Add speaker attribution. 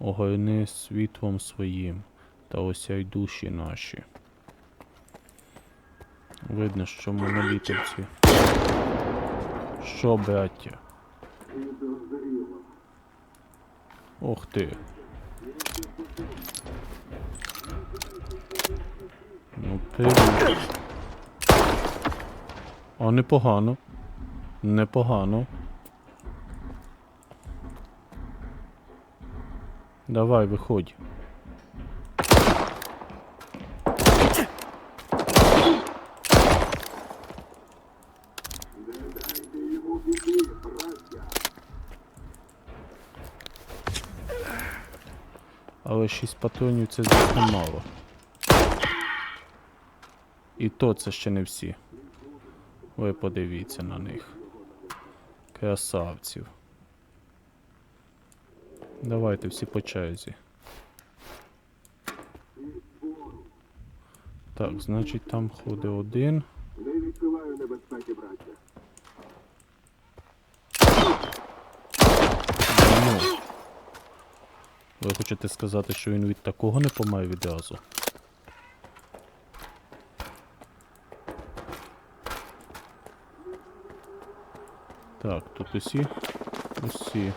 Speaker 1: огойни світлом своїм та осяй душі наші. Видно, що ми на літерці. Що, браття? Ох ти. Ну, привіт. А непогано. Непогано. Давай, виходь. Але 6 патронів це звісно мало. І то це ще не всі. Ви подивіться на них. Красавців. Давайте всі по черзі. Так, значить там ходить один.
Speaker 2: Не відчуваю небезпеки, браття.
Speaker 1: Ну. Ви хочете сказати, що він від такого не помер відразу? Так, тут усі. Усі.